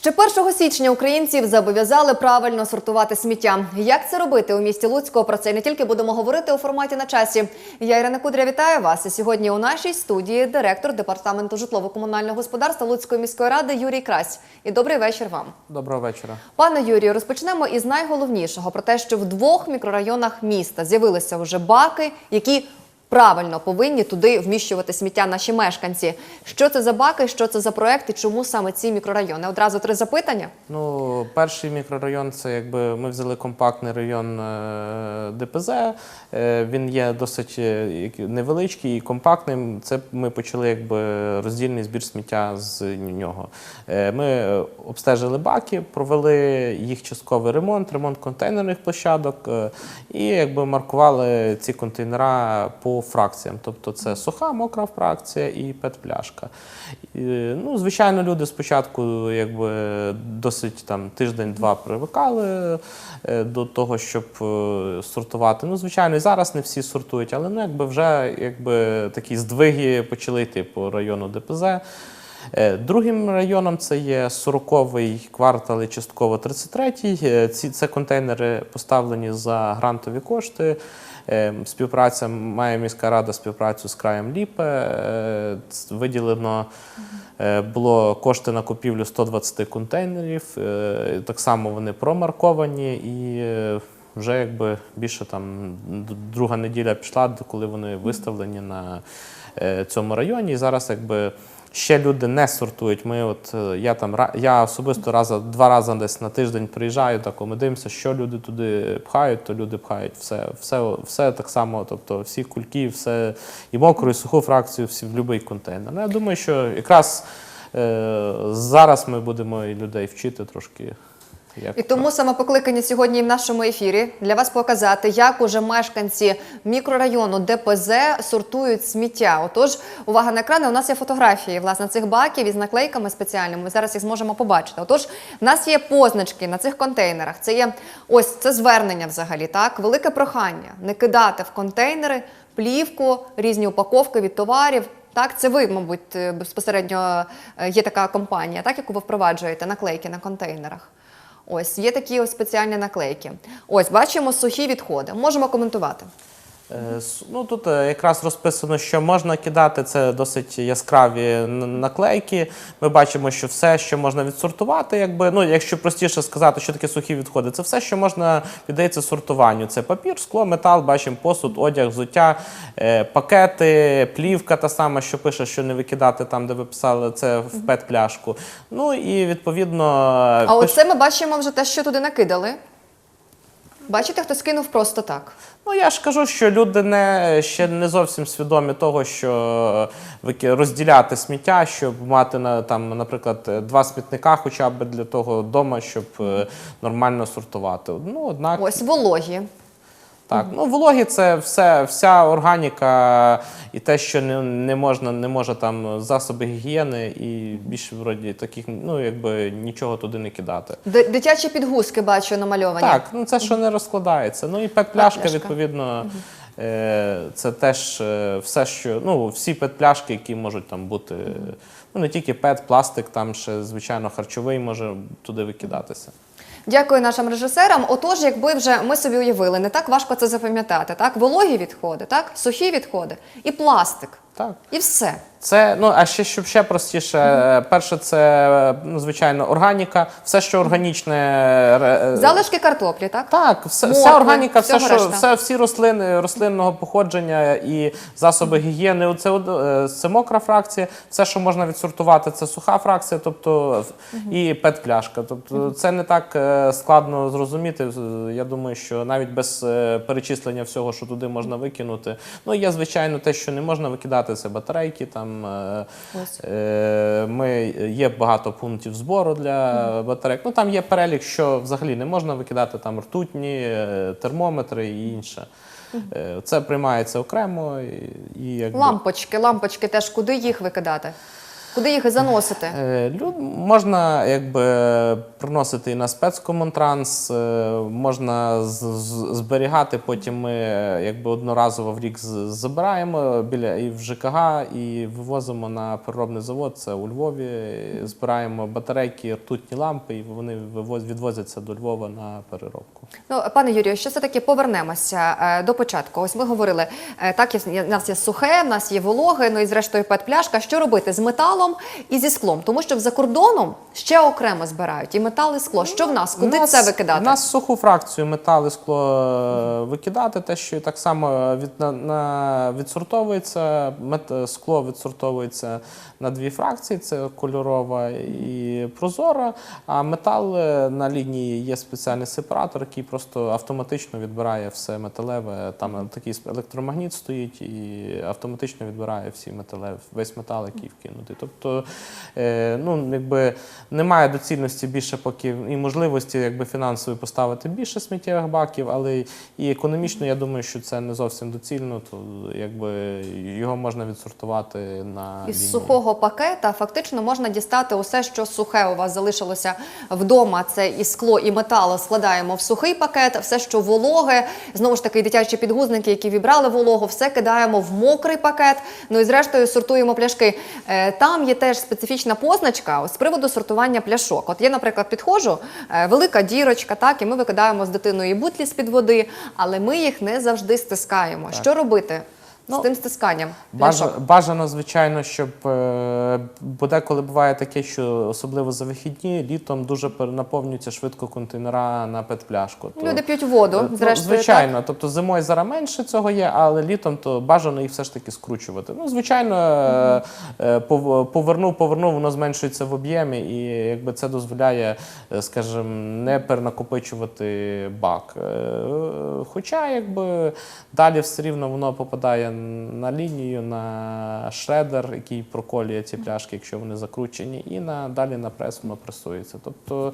Ще 1 січня українців зобов'язали правильно сортувати сміття. Як це робити у місті Луцьку? Про це не тільки будемо говорити у форматі на часі. Я Ірина Кудря вітаю вас. І сьогодні у нашій студії директор департаменту житлово-комунального господарства Луцької міської ради Юрій Крась. І добрий вечір вам. Доброго вечора. Пане Юрію, розпочнемо із найголовнішого про те, що в двох мікрорайонах міста з'явилися вже баки, які правильно повинні туди вміщувати сміття наші мешканці. Що це за баки, що це за проект і чому саме ці мікрорайони? Одразу три запитання. Ну, перший мікрорайон це якби ми взяли компактний район е, ДПЗ. Е, Він є досить е, невеличкий і компактним. Це ми почали якби роздільний збір сміття з нього. Ми обстежили баки, провели їх частковий ремонт, ремонт контейнерних площадок і якби маркували ці контейнера по фракціям. Тобто це суха, мокра фракція і пет-пляшка. Ну, звичайно, люди спочатку якби досить там тиждень-два привикали е, до того, щоб е, сортувати. Ну, звичайно, і зараз не всі сортують, але ну, якби вже якби такі здвиги почали йти по району ДПЗ. Е, Другим районом це є 40-й квартал і частково 33-й. Е, це контейнери поставлені за грантові кошти. Е, Співпраця має міська рада співпрацю з краєм Ліпе. Виділено було кошти на купівлю 120 контейнерів. Так само вони промарковані і вже якби більше там друга неділя пішла, коли вони виставлені на цьому районі. І зараз якби. Ще люди не сортують. Ми от е, я там я особисто раз два рази десь на тиждень приїжджаю, так ми дивимося, що люди туди пхають, то люди пхають все, все, все так само, тобто всі кульки, все і мокру, і суху фракцію, всі в будь-який контейнер. Ну, я думаю, що якраз е, зараз ми будемо і людей вчити трошки. Як І тому саме покликані сьогодні в нашому ефірі для вас показати, як уже мешканці мікрорайону ДПЗ сортують сміття. Отож, увага на екрани. У нас є фотографії власне цих баків із наклейками спеціальними. Ми зараз їх зможемо побачити. Отож, в нас є позначки на цих контейнерах. Це є ось це звернення взагалі. Так, велике прохання не кидати в контейнери плівку, різні упаковки від товарів. Так, це ви, мабуть, е, безпосередньо е, є така компанія, так яку ви впроваджуєте наклейки на контейнерах. Ось є такі ось спеціальні наклейки. Ось бачимо сухі відходи. Можемо коментувати. Е, Ну тут е, якраз розписано, що можна кидати це досить яскраві наклейки. Ми бачимо, що все, що можна відсортувати, якби ну, якщо простіше сказати, що таке сухі відходи, це все, що можна піддається сортуванню. Це папір, скло, метал, бачимо посуд, одяг, взуття, е, пакети, плівка, та сама, що пише, що не викидати там, де ви писали, це в пет-пляшку. Ну і відповідно А пиш- оце ми бачимо вже те, що туди накидали. Бачите, хто скинув просто так. Ну, я ж кажу, що люди не, ще не зовсім свідомі того, що вики- розділяти сміття, щоб мати на там, наприклад, два смітника, хоча б для того вдома, щоб е, нормально сортувати. Ну, однак, Ось вологі. Так, ну вологі це все, вся органіка і те, що не, не можна, не може там засоби гігієни, і більше вроді таких, ну якби нічого туди не кидати. Д- Дитячі підгузки бачу намальовані. Так, ну це що не розкладається. Ну і пет-пляшка, Пет-пляшка. відповідно, е, це теж е, все, що ну, всі пет-пляшки, які можуть там бути. Ну не тільки пет, пластик, там ще звичайно харчовий може туди викидатися. Дякую нашим режисерам. Отож, якби вже ми собі уявили, не так важко це запам'ятати. Так, вологі відходи, так, сухі відходи і пластик. Так. І все. Це ну а ще щоб ще простіше. е, Перше, це ну, звичайно органіка, все, що органічне. е, е, Залишки картоплі, так? Так, все, Моркви, вся органіка, все, що, решта. все, всі рослини рослинного походження і засоби гігієни. Це, це мокра фракція, все, що можна відсортувати, це суха фракція, тобто і пет-пляшка. Тобто це не так складно зрозуміти. Я думаю, що навіть без перечислення всього, що туди можна викинути. Ну, є, звичайно, те, що не можна викидати, це батарейки. Там, е, Е, Ми є багато пунктів збору для батарейок. Ну там є перелік, що взагалі не можна викидати там ртутні, е, термометри і інше. Е, Це приймається окремо і, і якби, Лампочки, лампочки теж куди їх викидати? Куди їх заносити? Е, Люд можна якби приносити і на спецкомунтранс, е, можна з- з- зберігати. Потім ми е, якби одноразово в рік забираємо біля і в ЖКГ і вивозимо на переробний завод. Це у Львові. Збираємо батарейки, ртутні лампи, і вони вивоз- відвозяться до Львова на переробку. Ну, пане Юрію, що все таки повернемося до початку. Ось ми говорили, так в нас є сухе, в нас є вологе, ну і зрештою пет-пляшка. Що робити з металом і зі склом? Тому що за кордоном ще окремо збирають і метал, і скло. Що в нас? Куди нас- це викидати? У нас суху фракцію метал і скло е, викидати, те, що так само від, на, на, відсортовується, мет, скло відсортовується на дві фракції: це кольорова і прозора. А метал е, на лінії є спеціальний сепаратор, який просто автоматично відбирає все металеве. Там такий електромагніт стоїть і автоматично відбирає всі металеві, весь метал, який вкинутий. Тобто, е, ну, якби немає доцільності більше поки і можливості якби фінансової поставити більше сміттєвих баків, але і економічно я думаю, що це не зовсім доцільно, то якби його можна відсортувати на Із лінії. сухого пакета фактично можна дістати усе, що сухе у вас залишилося вдома. Це і скло, і метал складаємо в сухий пакет, все, що вологе, знову ж таки, дитячі підгузники, які вібрали вологу, все кидаємо в мокрий пакет. Ну і зрештою сортуємо пляшки. Е, Там є теж специфічна позначка з приводу сортування пляшок. От я, наприклад, підходжу, е, велика дірочка, так, і ми викидаємо з дитиною бутлі з-під води, але ми їх не завжди стискаємо. Що робити з Ну, тим стисканням? Бажано, бажано, звичайно, щоб е, бо деколи буває таке, що особливо за вихідні, літом дуже перенаповнюються швидко контейнера на петпляшку. То- Люди п'ють воду, Е, ну, зрештою. звичайно, тобто зимою зараз менше цього є, але літом то бажано їх все ж таки скручувати. Ну, звичайно, е, повернув, повернув, воно зменшується в об'ємі, і якби це дозволяє, скажімо, не перенакопичувати бак. Хоча, якби далі все рівно воно попадає на лінію, на шредер, який проколює ці пляшки, якщо вони закручені, і на далі на прес воно пресується. Тобто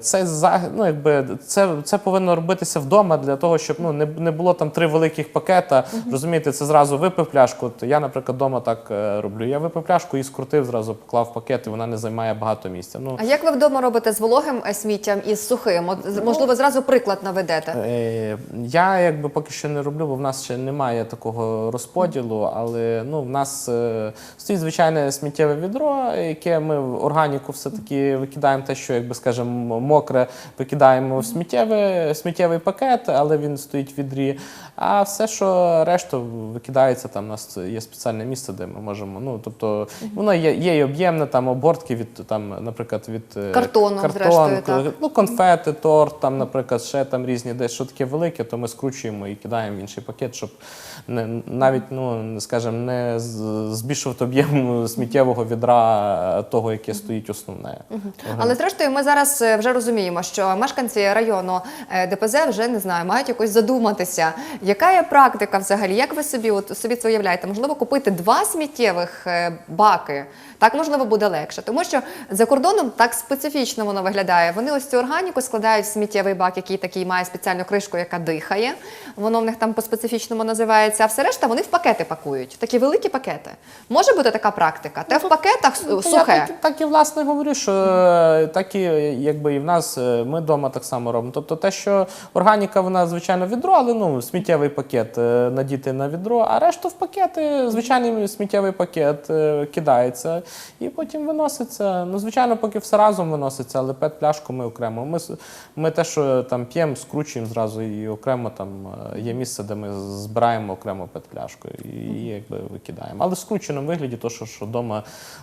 Це за ну, якби це, це повинно робитися вдома для того, щоб ну не, не було там три великих пакета. Розумієте, це зразу випив пляшку. От я, наприклад, вдома так е, роблю. Я випив пляшку і скрутив, зразу поклав пакет, і вона не займає багато місця. Ну А як ви вдома робите з вологим е, сміттям і з сухим? От, з- можливо, зразу приклад наведете. Е, Я якби поки що не роблю, бо в нас ще немає такого розподілу. Але ну в нас е, стоїть звичайне сміттєве відро, яке ми в органіку все-таки викидаємо те, що якби скажемо, мокре викидаємо в сміттєве, сміттєвий пакет, але він стоїть в відрі. А все, що решту викидається, там у нас є спеціальне місце, де ми можемо. Ну тобто воно є, є і об'ємне там обортки від там, наприклад, від е, Картону, зрештою, так. ну, конфети, торт, там, наприклад, ще там різні десь що таке велике, то ми скручуємо і кидаємо в інший пакет, щоб не, навіть, ну, скажімо, не збільшувати об'єм сміттєвого відра е, того, яке стоїть основне. Але зрештою, ми зараз е, вже розуміємо, що мешканці району е, ДПЗ вже не знаю, мають якось задуматися. Яка є практика взагалі? Як ви собі от собі це уявляєте? Можливо, купити два сміттєвих е, баки? Так можливо буде легше, тому що за кордоном так специфічно воно виглядає. Вони ось цю органіку складають в сміттєвий бак, який такий має спеціальну кришку, яка дихає. Воно в них там по специфічному називається. А все решта вони в пакети пакують. Такі великі пакети. Може бути така практика? Те в пакетах Ну, сухе. Я так, так і власне говорю, що так і якби і в нас е, ми вдома так само робимо. Тобто те, що органіка, вона звичайно відро, але ну сміттєвий пакет е, надіти на відро, а решту в пакети, звичайний сміттєвий пакет е, кидається і потім виноситься. Ну, звичайно, поки все разом виноситься, але пет пляшку ми окремо. Ми, ми те, що там п'ємо, скручуємо зразу і окремо там є місце, де ми збираємо окремо пет пляшку і якби викидаємо. Але в скрученому вигляді, то що, що вдома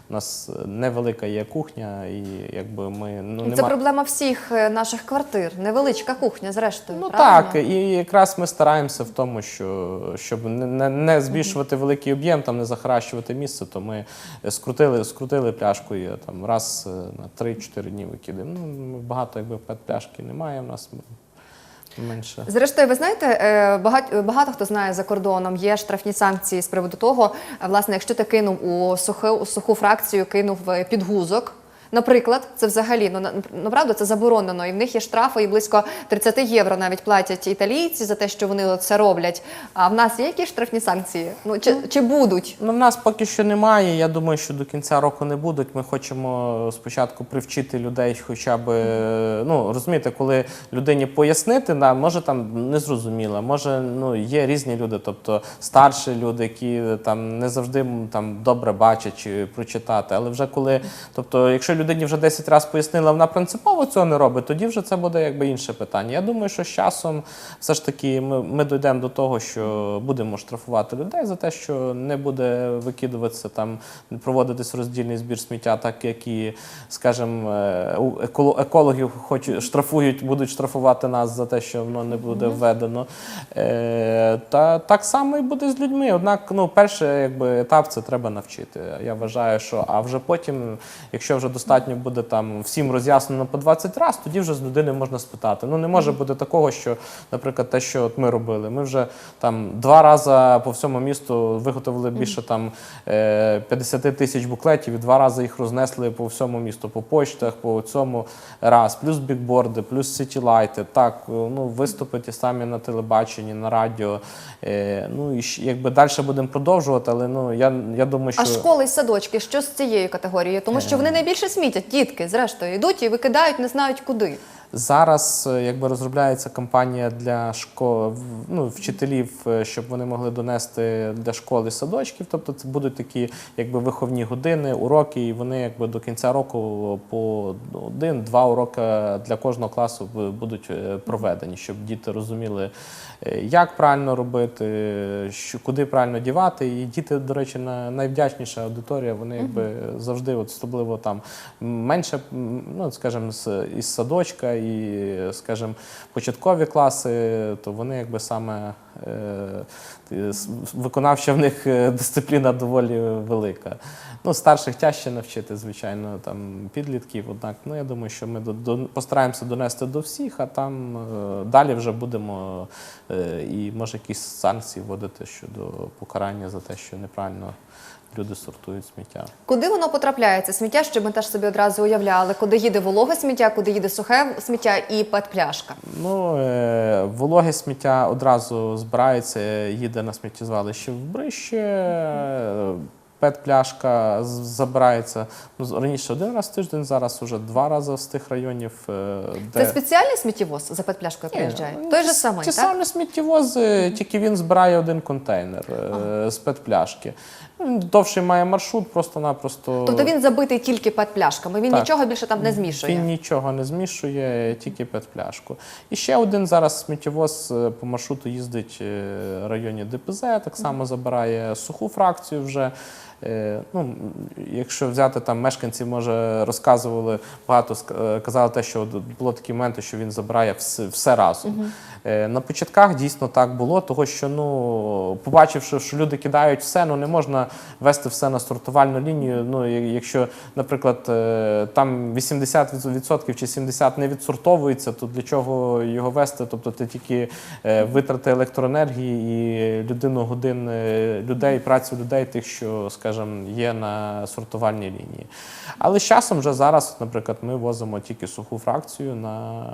у нас невелика є кухня, і якби ми ну Це нема... проблема всіх е, наших квартир. Невеличка кухня, зрештою. Ну правильно? так, і якраз ми стараємося в тому, що щоб не, не, збільшувати великий об'єм, там не захаращувати місце, то ми скрутили, скрутили пляшку і там раз е, на 3-4 дні викидаємо. Ну багато якби пляшки немає. В нас менше. Зрештою, ви знаєте, е, багато, багато хто знає за кордоном, є штрафні санкції з приводу того, власне, якщо ти кинув у суху, у суху фракцію, кинув е, підгузок. Наприклад, це взагалі ну, на- ну це заборонено, і в них є штрафи, і близько 30 євро навіть платять італійці за те, що вони це роблять. А в нас є якісь штрафні санкції? Ну чи, чи будуть? Ну, в нас поки що немає. Я думаю, що до кінця року не будуть. Ми хочемо спочатку привчити людей, хоча б ну розумієте, коли людині пояснити, да, може там не зрозуміло, може ну є різні люди, тобто старші люди, які там не завжди там добре бачать чи прочитати. Але вже коли, тобто, якщо людині вже 10 разів пояснила, вона принципово цього не робить, тоді вже це буде якби інше питання. Я думаю, що з часом все ж таки ми, ми дійдемо до того, що будемо штрафувати людей за те, що не буде викидуватися там, проводитись роздільний збір сміття, так як і, скажімо, е, екологів хоч штрафують, будуть штрафувати нас за те, що воно не буде введено. Е, та так само і буде з людьми. Однак, ну, перший якби, етап це треба навчити. Я вважаю, що а вже потім, якщо вже достатньо буде там всім роз'яснено по 20 разів, тоді вже з людини можна спитати. Ну не може бути такого, що, наприклад, те, що от ми робили. Ми вже там два рази по всьому місту виготовили більше там е, 50 тисяч буклетів і два рази їх рознесли по всьому місту, по почтах, по цьому раз, плюс бікборди, плюс сітілайти. Так, ну виступи ті самі на телебаченні, на радіо. Е, ну і якби далі будемо продовжувати, але ну я, я думаю, що А школи і садочки, що з цією категорією? Тому що вони найбільше смітять, дітки, зрештою, йдуть і викидають, не знають куди. Зараз е, якби розробляється кампанія для школ, ну, вчителів, е, щоб вони могли донести для школи садочків. Тобто це будуть такі якби виховні години, уроки, і вони якби до кінця року по один-два уроки для кожного класу будуть е, проведені, щоб діти розуміли, як правильно робити, що куди правильно дівати. І діти, до речі, на найвдячніша аудиторія. Вони якби завжди, от особливо там менше, ну скажімо, з із садочка і, скажімо, початкові класи, то вони якби саме е, виконавча в них е, дисципліна доволі велика. Ну, старших тяжче навчити, звичайно, там підлітків. Однак, ну я думаю, що ми до, до, постараємося донести до всіх, а там е, далі вже будемо е, і може якісь санкції вводити щодо покарання за те, що неправильно люди сортують сміття. Куди воно потрапляє? Це сміття, щоб ми теж собі одразу уявляли, куди їде вологе сміття, куди їде сухе сміття і пет-пляшка. Ну, е, вологе сміття одразу збирається, їде на сміттєзвалище в Брище. Пет-пляшка забирається ну, раніше один раз в тиждень, зараз уже два рази з тих районів, е, де Це спеціальний сміттєвоз за пет-пляшкою приїжджає? ну, Той же самий, Ті так? самі сміттєвози, тільки він збирає один контейнер е, з пет-пляшки. Ну, Він довший має маршрут, просто-напросто. Тобто він забитий тільки пет-пляшками, він Так. нічого більше там не змішує. Він нічого не змішує, тільки пет-пляшку. І ще один зараз сміттєвоз е, по маршруту їздить е, в районі ДПЗ, так само забирає суху фракцію вже. Е, Ну, якщо взяти там мешканці, може розказували багато е, казали те, що було такі моменти, що він забирає все, все разом. Е, На початках дійсно так було, того що ну побачивши, що люди кидають все, ну не можна вести все на сортувальну лінію. Ну якщо, наприклад, там 80% чи 70% не відсортовується, то для чого його вести? Тобто ти тільки витрати електроенергії і людину годин людей, працю людей, тих, що, скажімо, є на сортувальній лінії. Але з часом вже зараз, наприклад, ми возимо тільки суху фракцію на,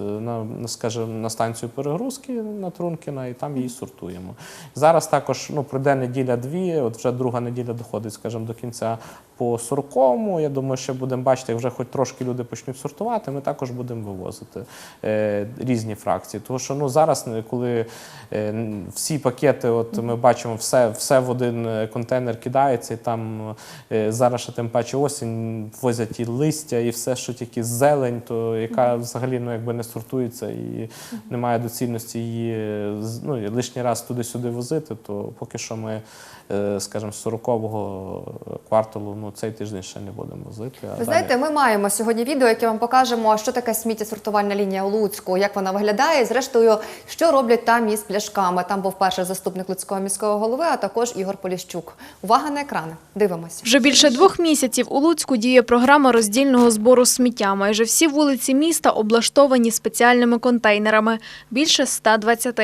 на, скажімо, на станцію перегрузки на Трункіна, і там її сортуємо. Зараз також ну, пройде неділя-дві, от вже друга неділя доходить, скажімо, до кінця по 40-му. Я думаю, що будемо бачити, вже хоч трошки люди почнуть сортувати, ми також будемо вивозити е, різні фракції. Тому що ну, зараз, е, коли е, всі пакети, от ми бачимо, все, все в один е, контейнер кидається, і там е, зараз ще тим паче осінь возять і листя, і все, що тільки зелень, то яка взагалі ну, якби не сортується і немає доцільності її е, ну, лишній раз туди-сюди возити, то поки що ми, е, скажімо, з 40-го кварталу ну, цей тиждень ще не будемо возити. Ви далі- знаєте, ми маємо сьогодні відео, яке вам покажемо, що таке сміттєсортувальна лінія у Луцьку, як вона виглядає, і зрештою, що роблять там із пляшками. Там був перший заступник Луцького міського голови, а також Ігор Поліщук. Увага на екрани. Дивимося. Вже більше двох місяців у Луцьку діє програма роздільного збору сміття. Майже всі вулиці міста облаштовані спеціальними контейнерами – більше 120.